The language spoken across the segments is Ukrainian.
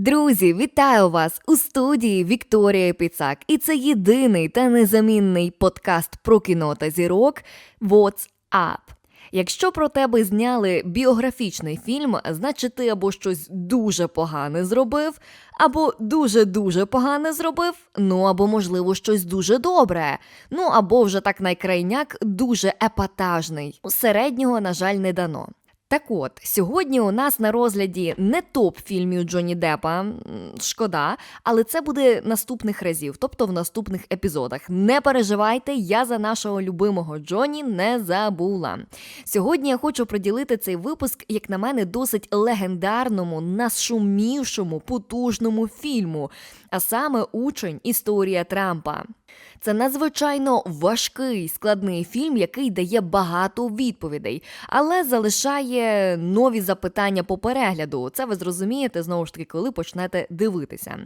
Друзі, вітаю вас у студії Вікторія Піцак. І це єдиний та незамінний подкаст про кіно та зірок What's Up. Якщо про тебе зняли біографічний фільм, значить ти або щось дуже погане зробив, або дуже-дуже погане зробив, ну або, можливо, щось дуже добре. Ну або вже так найкрайняк дуже епатажний. У Середнього, на жаль, не дано. Так от, сьогодні у нас на розгляді не топ фільмів Джонні Деппа, шкода, але це буде наступних разів, тобто в наступних епізодах. Не переживайте, я за нашого любимого Джонні не забула. Сьогодні я хочу приділити цей випуск, як на мене, досить легендарному, нашумівшому, потужному фільму, а саме учень Історія Трампа. Це надзвичайно важкий складний фільм, який дає багато відповідей, але залишає нові запитання по перегляду. Це ви зрозумієте знову ж таки, коли почнете дивитися.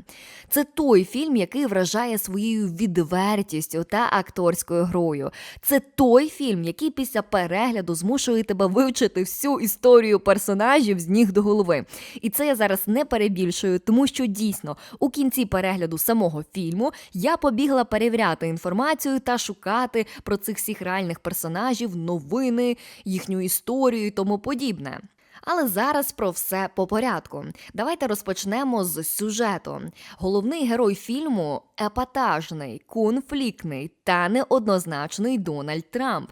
Це той фільм, який вражає своєю відвертістю та акторською грою. Це той фільм, який після перегляду змушує тебе вивчити всю історію персонажів з ніг до голови. І це я зараз не перебільшую, тому що дійсно у кінці перегляду самого фільму я побігла перевіряти інформацію та шукати про цих всіх реальних персонажів, новини, їхню історію і тому подібне. Але зараз про все по порядку. Давайте розпочнемо з сюжету. Головний герой фільму епатажний, конфліктний та неоднозначний Дональд Трамп,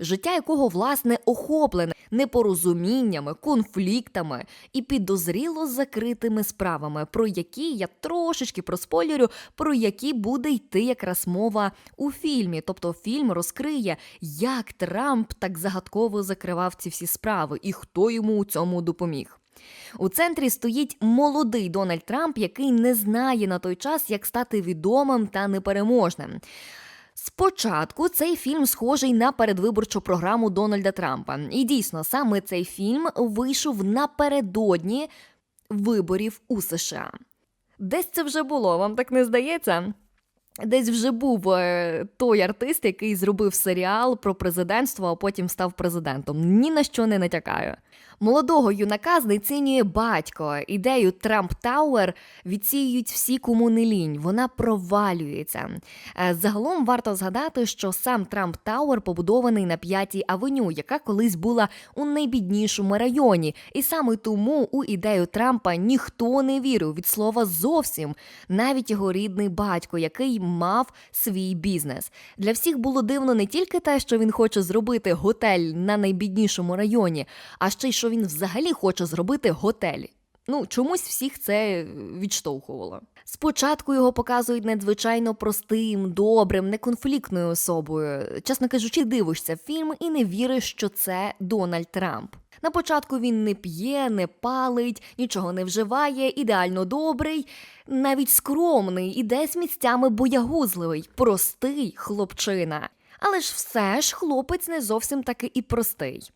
життя якого власне охоплене непорозуміннями, конфліктами і підозріло закритими справами, про які я трошечки проспойлерю, про які буде йти якраз мова у фільмі. Тобто фільм розкриє, як Трамп так загадково закривав ці всі справи і хто йому у цьому допоміг. У центрі стоїть молодий Дональд Трамп, який не знає на той час, як стати відомим та непереможним. Спочатку цей фільм схожий на передвиборчу програму Дональда Трампа. І дійсно, саме цей фільм вийшов напередодні виборів у США. Десь це вже було, вам так не здається? Десь вже був е, той артист, який зробив серіал про президентство, а потім став президентом. Ні на що не натякаю. Молодого юнака знецінює батько. Ідею Трамп Тауер відсіюють всі, кому не лінь. Вона провалюється. Е, Загалом варто згадати, що сам Трамп Тауер побудований на п'ятій авеню, яка колись була у найбіднішому районі. І саме тому у ідею Трампа ніхто не вірив від слова зовсім, навіть його рідний батько, який мав свій бізнес. Для всіх було дивно не тільки те, що він хоче зробити готель на найбіднішому районі, а ще й що він взагалі хоче зробити готель. Ну, чомусь всіх це відштовхувало. Спочатку його показують надзвичайно простим, добрим, неконфліктною особою. Чесно кажучи, дивишся фільм і не віриш, що це Дональд Трамп. На початку він не п'є, не палить, нічого не вживає, ідеально добрий, навіть скромний і десь місцями боягузливий, простий хлопчина. Але ж все ж хлопець не зовсім таки і простий.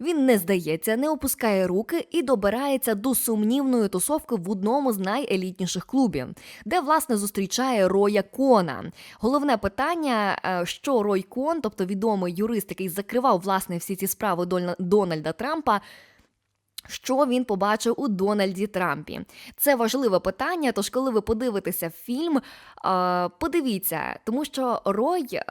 Він не здається, не опускає руки і добирається до сумнівної тусовки в одному з найелітніших клубів, де власне зустрічає Роя Кона. Головне питання, е, що Рой Кон, тобто відомий юрист, який закривав власне всі ці справи Дональда Трампа. Що він побачив у Дональді Трампі? Це важливе питання. Тож, коли ви подивитеся фільм, е, подивіться, тому що Рой е,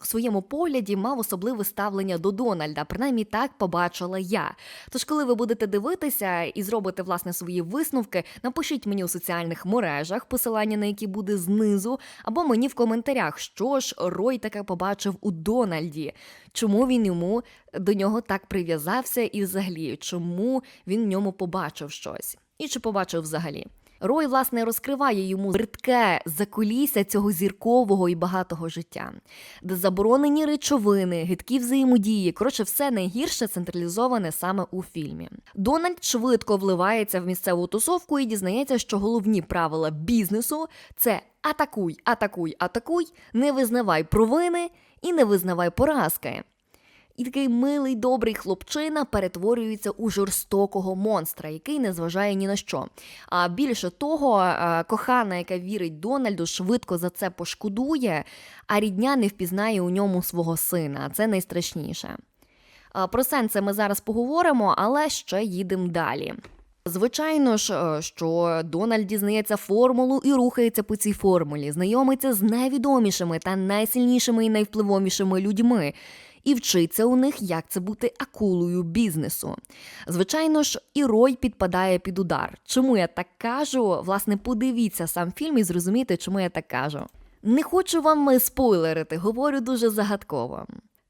в своєму погляді мав особливе ставлення до Дональда. Принаймні так побачила я. Тож, коли ви будете дивитися і зробите власне свої висновки, напишіть мені у соціальних мережах, посилання на які буде знизу, або мені в коментарях, що ж Рой таке побачив у Дональді, чому він йому до нього так прив'язався, і взагалі, чому він в ньому побачив щось, і чи побачив взагалі. Рой, власне, розкриває йому бридке закулісся цього зіркового і багатого життя, де заборонені речовини, гидкі взаємодії, коротше, все найгірше централізоване саме у фільмі. Дональд швидко вливається в місцеву тусовку і дізнається, що головні правила бізнесу це атакуй, атакуй, атакуй, не визнавай провини і не визнавай поразки. І такий милий, добрий хлопчина перетворюється у жорстокого монстра, який не зважає ні на що. А більше того, е, кохана, яка вірить Дональду, швидко за це пошкодує, а рідня не впізнає у ньому свого сина. Це найстрашніше. А, Про сенси ми зараз поговоримо, але ще їдемо далі. Звичайно ж, е, що Дональд дізнається формулу і рухається по цій формулі, знайомиться з найвідомішими та найсильнішими і найвпливовішими людьми. І вчиться у них, як це бути акулою бізнесу. Звичайно ж, і Рой підпадає під удар. Чому я так кажу? Власне, подивіться сам фільм і зрозумійте, чому я так кажу. Не хочу вам спойлерити, говорю дуже загадково.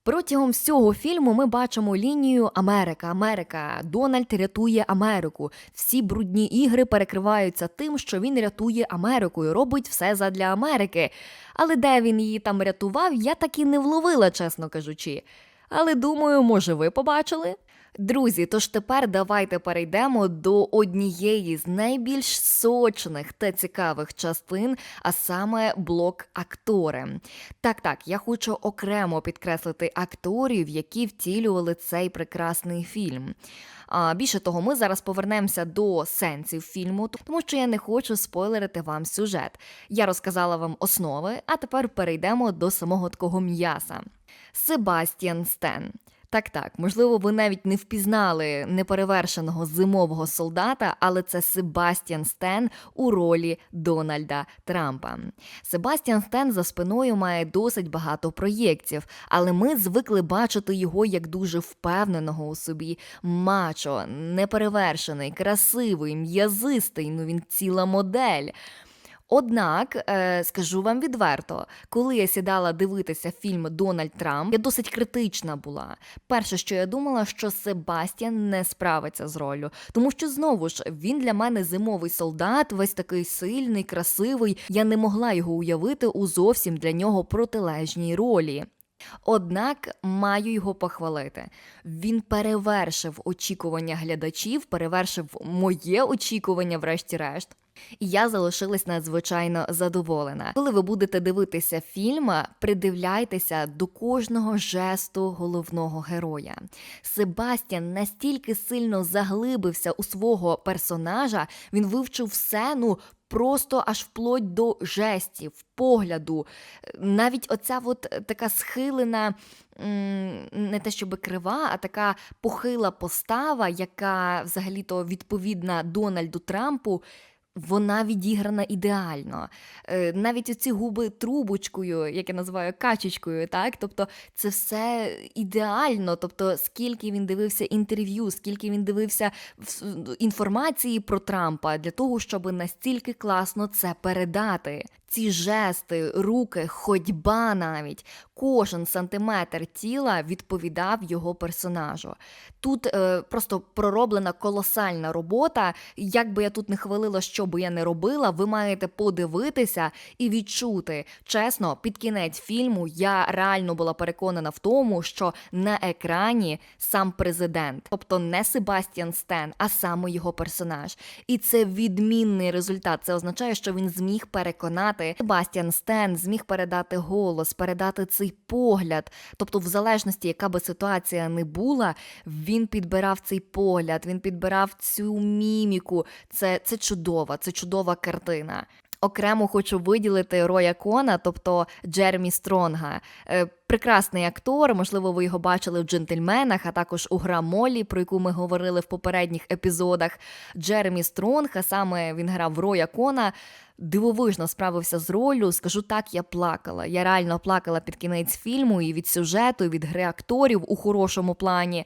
Протягом всього фільму ми бачимо лінію Америка, Америка. Дональд рятує Америку. Всі брудні ігри перекриваються тим, що він рятує Америку і робить все задля Америки. Але де він її там рятував, я так і не вловила, чесно кажучи. Але думаю, може, ви побачили? Друзі, тож тепер давайте перейдемо до однієї з найбільш сочних та цікавих частин, а саме блок актори. Так, так, я хочу окремо підкреслити акторів, які втілювали цей прекрасний фільм. А більше того, ми зараз повернемося до сенсів фільму, тому що я не хочу спойлерити вам сюжет. Я розказала вам основи, а тепер перейдемо до самого такого м'яса. Себастьян Стен. Так, так, можливо, ви навіть не впізнали неперевершеного зимового солдата, але це Себастьян Стен у ролі Дональда Трампа. Себастьян Стен за спиною має досить багато проєктів, але ми звикли бачити його як дуже впевненого у собі, мачо, неперевершений, красивий, м'язистий. Ну він ціла модель. Однак е, скажу вам відверто, коли я сідала дивитися фільм Дональд Трамп, я досить критична була. Перше, що я думала, що Себастьян не справиться з ролью, тому що знову ж він для мене зимовий солдат, весь такий сильний, красивий. Я не могла його уявити у зовсім для нього протилежній ролі. Однак маю його похвалити. Він перевершив очікування глядачів, перевершив моє очікування, врешті-решт. І я залишилась надзвичайно задоволена. Коли ви будете дивитися фільм, придивляйтеся до кожного жесту головного героя. Себастьян настільки сильно заглибився у свого персонажа, він вивчив все, ну. Просто аж вплоть до жестів, погляду. Навіть оця от така схилена, не те щоб крива, а така похила постава, яка взагалі-то відповідна Дональду Трампу. Вона відіграна ідеально. Е, навіть оці губи трубочкою, як я називаю качечкою, так? Тобто це все ідеально. Тобто, скільки він дивився інтерв'ю, скільки він дивився інформації про Трампа для того, щоб настільки класно це передати. Ці жести, руки, ходьба навіть, кожен сантиметр тіла відповідав його персонажу. Тут е, просто пророблена колосальна робота. Як би я тут не хвалила, що би я не робила, ви маєте подивитися і відчути. Чесно, під кінець фільму я реально була переконана в тому, що на екрані сам президент, тобто не Себастьян Стен, а саме його персонаж. І це відмінний результат. Це означає, що він зміг переконати Себастьян Стен, зміг передати голос, передати цей погляд. Тобто, в залежності, яка би ситуація не була, він підбирав цей погляд, він підбирав цю міміку. Це, Це чудова, це чудова картина. Окремо хочу виділити Роя Кона, тобто Джермі Стронга. Е, прекрасний актор, можливо, ви його бачили в джентльменах, а також у гра Молі, про яку ми говорили в попередніх епізодах. Джеремі Стронг, а саме він грав Роя Кона. Дивовижно справився з роллю. Скажу так, я плакала. Я реально плакала під кінець фільму і від сюжету, і від гри акторів у хорошому плані.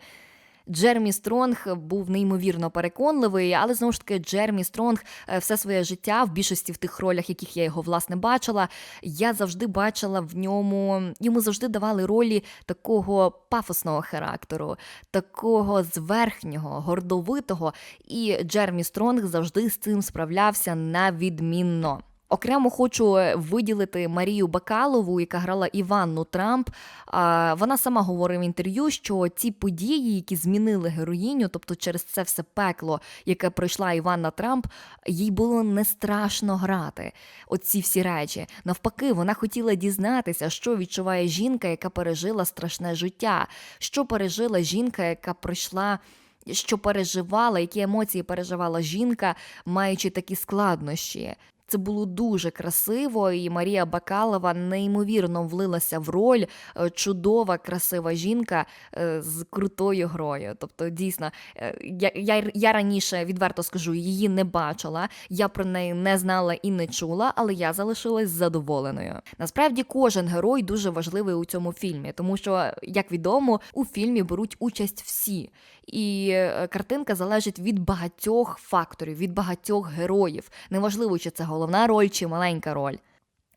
Джермі Стронг був неймовірно переконливий, але знову ж таки Джермі Стронг е, все своє життя в більшості в тих ролях, яких я його власне бачила. Я завжди бачила в ньому, йому завжди давали ролі такого пафосного характеру, такого зверхнього, гордовитого. І Джермі Стронг завжди з цим справлявся на відмінно. Окремо хочу е, виділити Марію Бакалову, яка грала Іванну Трамп. Вона сама говорила в інтерв'ю, що ці події, які змінили героїню, тобто через це все пекло, яке пройшла Іванна Трамп, їй було не страшно грати. Оці всі речі. Навпаки, вона хотіла дізнатися, що відчуває жінка, яка пережила страшне життя, що пережила жінка, яка пройшла. Що переживала, які емоції переживала жінка, маючи такі складнощі. Це було дуже красиво, і Марія Бакалова неймовірно влилася в роль. Е, чудова, красива жінка е, з крутою грою. Тобто, дійсно, е, я, я, я раніше відверто скажу, її не бачила, я про неї не знала і не чула, але я залишилась задоволеною. Насправді, кожен герой дуже важливий у цьому фільмі, тому що, як відомо, у фільмі беруть участь всі. І е, картинка залежить від багатьох факторів, від багатьох героїв. Неважливо, чи це головна роль, чи маленька роль.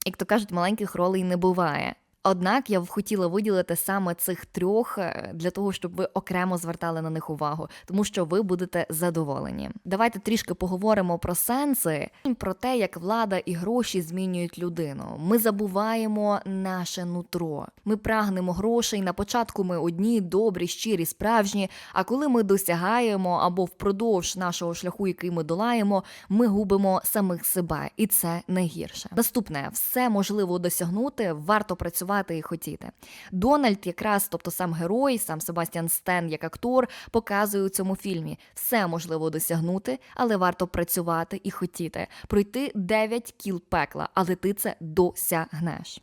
Як то кажуть, маленьких ролей не буває. Однак я б хотіла виділити саме цих трьох е, для того, щоб ви окремо звертали на них увагу, тому що ви будете задоволені. Давайте трішки поговоримо про сенси, про те, як влада і гроші змінюють людину. Ми забуваємо наше нутро. Ми прагнемо грошей. На початку ми одні, добрі, щирі, справжні. А коли ми досягаємо або впродовж нашого шляху, який ми долаємо, ми губимо самих себе, і це найгірше. Наступне все можливо досягнути, варто працювати і хотіти. Дональд, якраз, тобто сам герой, сам Себастьян Стен як актор, показує у цьому фільмі все можливо досягнути, але варто працювати і хотіти, пройти 9 кіл пекла, але ти це досягнеш.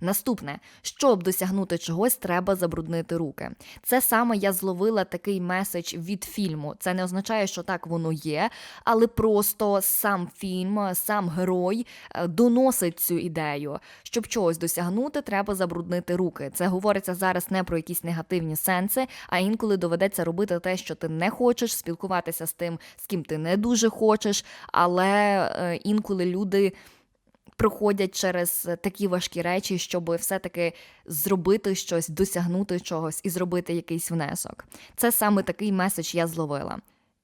Наступне, щоб досягнути чогось, треба забруднити руки. Це саме я зловила такий меседж від фільму. Це не означає, що так воно є, але просто сам фільм, сам герой е, доносить цю ідею. Щоб чогось досягнути, треба забруднити руки. Це говориться зараз не про якісь негативні сенси, а інколи доведеться робити те, що ти не хочеш, спілкуватися з тим, з ким ти не дуже хочеш, але е, інколи люди проходять через такі важкі речі, щоб все-таки зробити щось, досягнути чогось і зробити якийсь внесок. Це саме такий меседж я зловила.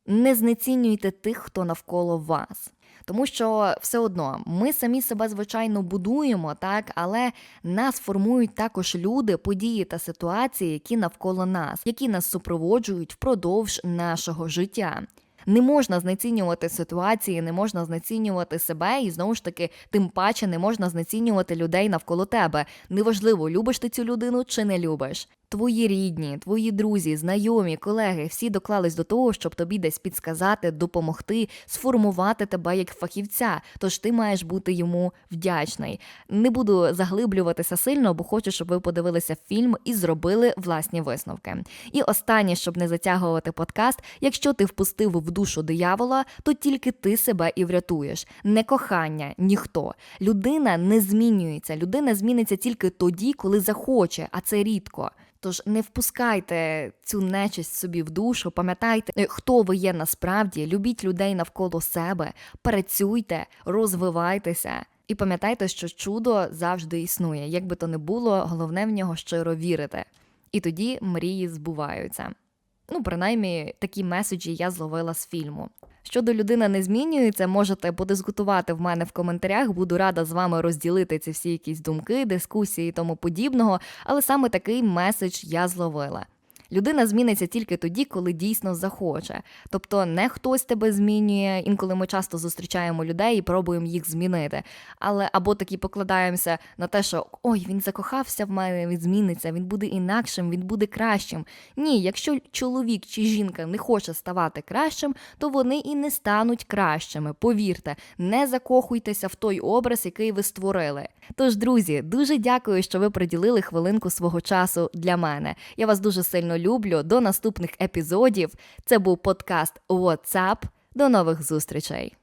Не знецінюйте тих, хто навколо вас. Тому що все одно ми самі себе звичайно будуємо, так але нас формують також люди, події та ситуації, які навколо нас, які нас супроводжують впродовж нашого життя. Не можна знецінювати ситуації, не можна знецінювати себе, і знову ж таки, тим паче не можна знецінювати людей навколо тебе. Неважливо, любиш ти цю людину чи не любиш. Твої рідні, твої друзі, знайомі, колеги всі доклались до того, щоб тобі десь підсказати, допомогти, сформувати тебе як фахівця. Тож ти маєш бути йому вдячний. Не буду заглиблюватися сильно, бо хочу, щоб ви подивилися фільм і зробили власні висновки. І останнє, щоб не затягувати подкаст, якщо ти впустив в душу диявола, то тільки ти себе і врятуєш. Не кохання, ніхто. Людина не змінюється. Людина зміниться тільки тоді, коли захоче, а це рідко. Тож не впускайте цю нечисть собі в душу, пам'ятайте, хто ви є насправді, любіть людей навколо себе, працюйте, розвивайтеся. І пам'ятайте, що чудо завжди існує. Як би то не було, головне в нього щиро вірити. І тоді мрії збуваються. Ну, принаймні, такі меседжі я зловила з фільму. Щодо людина не змінюється, можете подискутувати в мене в коментарях. Буду рада з вами розділити ці всі якісь думки, дискусії і тому подібного. Але саме такий меседж я зловила. Людина зміниться тільки тоді, коли дійсно захоче. Тобто не хтось тебе змінює, інколи ми часто зустрічаємо людей і пробуємо їх змінити. Але або таки покладаємося на те, що ой, він закохався в мене, він зміниться, він буде інакшим, він буде кращим. Ні, якщо чоловік чи жінка не хоче ставати кращим, то вони і не стануть кращими. Повірте, не закохуйтеся в той образ, який ви створили. Тож, друзі, дуже дякую, що ви приділили хвилинку свого часу для мене. Я вас дуже сильно люблю. До наступних епізодів. Це був подкаст WhatsApp. До нових зустрічей.